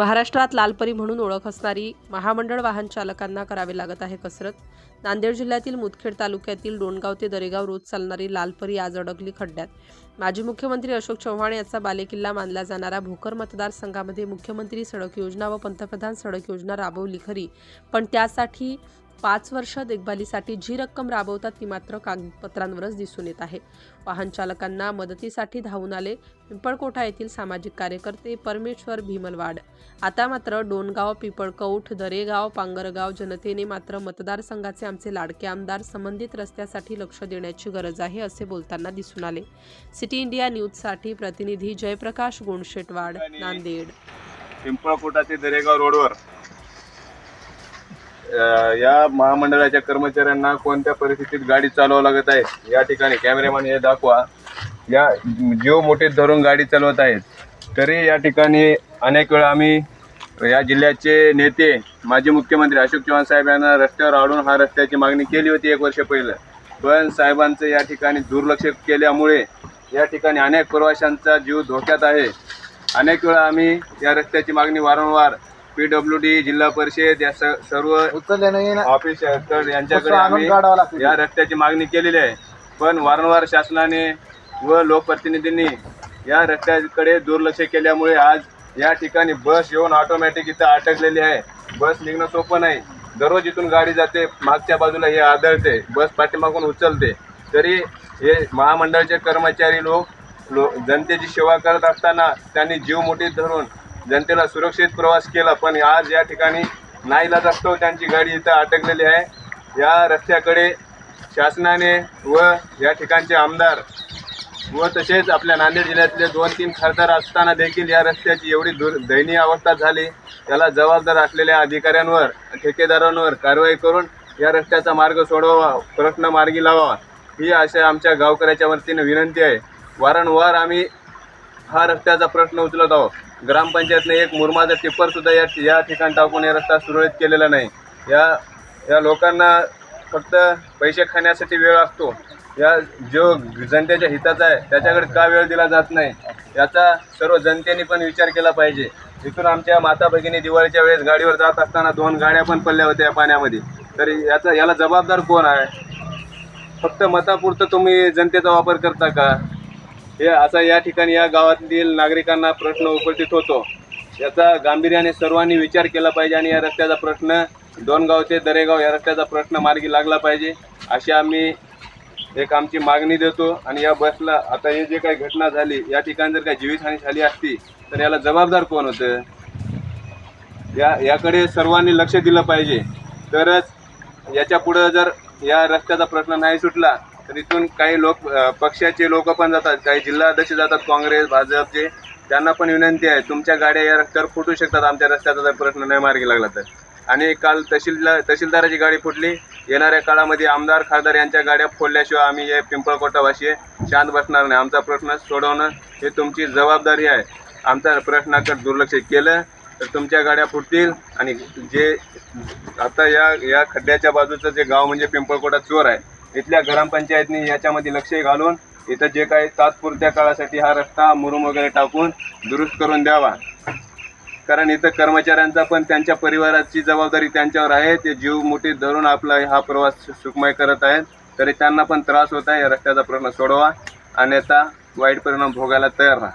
महाराष्ट्रात लालपरी म्हणून ओळख असणारी महामंडळ वाहन चालकांना करावी लागत आहे कसरत. नांदेड जिल्ह्यातील मुदखेड तालुक्यातील डोणगाव ते दरेगाव रोज चालणारी लालपरी आज अडकली खड्ड्यात. माजी मुख्यमंत्री अशोक चव्हाण याचा बालेकिल्ला मानला जाणारा भोकर मतदारसंघामध्ये मुख्यमंत्री सडक योजना व पंतप्रधान सडक योजना राबवली खरी. पण त्यासाठी पाच वर्ष देखभालीसाठी जी रक्कम राबवतात ती मात्र कागदपत्रांवरच दिसून येत आहे. वाहन चालकांना मदतीसाठी धावून आले. पिंपळकोठा येथील सामाजिक कार्यकर्ते परमेश्वर भीमलवाड. आता मात्र डोणगाव पिपळकौठ दरेगाव पांगरगाव जनतेने मात्र मतदारसंघाचे आमचे लाडके आमदार संबंधित रस्त्यासाठी लक्ष देण्याची गरज आहे असे बोलताना दिसून आले. सिटी इंडिया न्यूजसाठी प्रतिनिधी जयप्रकाश गोंडशेटवाड नांदेड. पिंपळकोटा ते दरेगाव रोडवर या महामंडळाच्या कर्मचाऱ्यांना कोणत्या परिस्थितीत गाडी चालवावं लागत आहे या ठिकाणी कॅमेरामॅन हे दाखवा. या जीव मोठीत धरून गाडी चालवत आहेत. तरी या ठिकाणी अनेक वेळा आम्ही या जिल्ह्याचे नेते माजी मुख्यमंत्री अशोक चव्हाण साहेब यांना रस्त्यावर आडून हा रस्त्याची मागणी केली होती एक वर्ष पहिलं. पण साहेबांचं या ठिकाणी दुर्लक्ष केल्यामुळे या ठिकाणी अनेक प्रवाशांचा जीव धोक्यात आहे. अनेक वेळा आम्ही या रस्त्याची मागणी वारंवार पी डब्ल्यू डी जिल्हा परिषद या स- सर्व ऑफिस यांच्याकडे आम्ही. या रस्त्याची मागणी केलेली आहे. पण वारंवार शासनाने व लोकप्रतिनिधींनी या रस्त्याकडे दुर्लक्ष केल्यामुळे आज या ठिकाणी बस येऊन ऑटोमॅटिक इथं अटकलेली आहे. बस निघणं सोपं नाही. दररोज इथून गाडी जाते. मागच्या बाजूला हे आदळते. बस पाठीमागून उचलते. तरी हे महामंडळाचे कर्मचारी लोक लो जनतेची सेवा करत असताना त्यांनी जीव मुठीत धरून जनतेला सुरक्षित प्रवास केला पण आज या ठिकाणी नाईलाज असतो त्यांची गाडी इथं अटकलेली आहे. या रस्त्याकडे शासनाने व या ठिकाणचे आमदार व तसेच आपल्या नांदेड जिल्ह्यातले दोन तीन खासदार असताना देखील या रस्त्याची एवढी दुर दयनीय अवस्था झाली. त्याला जबाबदार असलेल्या अधिकाऱ्यांवर ठेकेदारांवर कारवाई करून या रस्त्याचा मार्ग सोडवावा प्रश्न मार्गी लावावा. ही अशा आमच्या गावकऱ्याच्या वतीनं विनंती आहे. वारंवार आम्ही हा रस्त्याचा प्रश्न उचलत आहोत. ग्रामपंचायतने एक मुरमाचं टिप्पर सुद्धा या या ठिकाणी टाकून हे रस्ता सुरळीत केलेला नाही. या या लोकांना फक्त पैसे खाण्यासाठी वेळ असतो. या जो जनतेच्या हिताचा आहे त्याच्याकडे का वेळ दिला जात नाही? याचा सर्व जनतेने पण विचार केला पाहिजे. इथून आमच्या माता भगिनी दिवाळीच्या वेळेस गाडीवर जात असताना दोन गाड्या पण पडल्या होत्या या पाण्यामध्ये. तर याचा याला जबाबदार कोण आहे? फक्त मतापुरतं तुम्ही जनतेचा वापर करता का? हे असा या ठिकाणी या गावातील नागरिकांना प्रश्न उपस्थित होतो. याचा गांभीर्याने सर्वांनी विचार केला पाहिजे आणि या रस्त्याचा प्रश्न डोनगाव ते दरेगाव या रस्त्याचा प्रश्न मार्गी लागला पाहिजे अशी आम्ही एक आमची मागणी देतो. आणि या बसला आता हे जे काही घटना झाली या ठिकाणी जर काही जीवितहानी झाली असती तर याला जबाबदार कोण होतं? या याकडे सर्वांनी लक्ष दिलं पाहिजे. तरच याच्या पुढं जर या रस्त्याचा प्रश्न नाही सुटला तर इथून काही लोक पक्षाचे लोक पण जातात. काही जिल्हा अध्यक्ष जातात काँग्रेस भाजपचे. त्यांना पण विनंती आहे तुमच्या गाड्या या रस्त्यावर फुटू शकतात आमच्या रस्त्याचा जर प्रश्न नाही मार्गी लागला तर. आणि काल तहसीलदार तहसीलदाराची गाडी फुटली. येणाऱ्या काळामध्ये आमदार खासदार यांच्या गाड्या फोडल्याशिवाय आम्ही हे पिंपळकोटावासी शांत बसणार नाही. आमचा प्रश्न सोडवणं हे तुमची जबाबदारी आहे. आमचा प्रश्नाकडे दुर्लक्ष केलं तर तुमच्या गाड्या फुटतील. आणि जे आता या या खड्ड्याच्या बाजूचं जे गाव म्हणजे पिंपळकोटा चोर आहे इथल्या ग्रामपंचायतनी याच्यामध्ये लक्ष घालून इथं जे काही तात्पुरत्या काळासाठी हा रस्ता मुरुम वगैरे टाकून दुरुस्त करून द्यावा. कारण इथं कर्मचाऱ्यांचा पण त्यांच्या परिवाराची जबाबदारी त्यांच्यावर आहे. ते जीव मुठीत धरून आपला हा प्रवास सुखमय करत आहेत. तरी त्यांना पण त्रास होत आहे. या रस्त्याचा प्रश्न सोडवा. अन्यथा वाईट परिणाम भोगायला तयार राहा.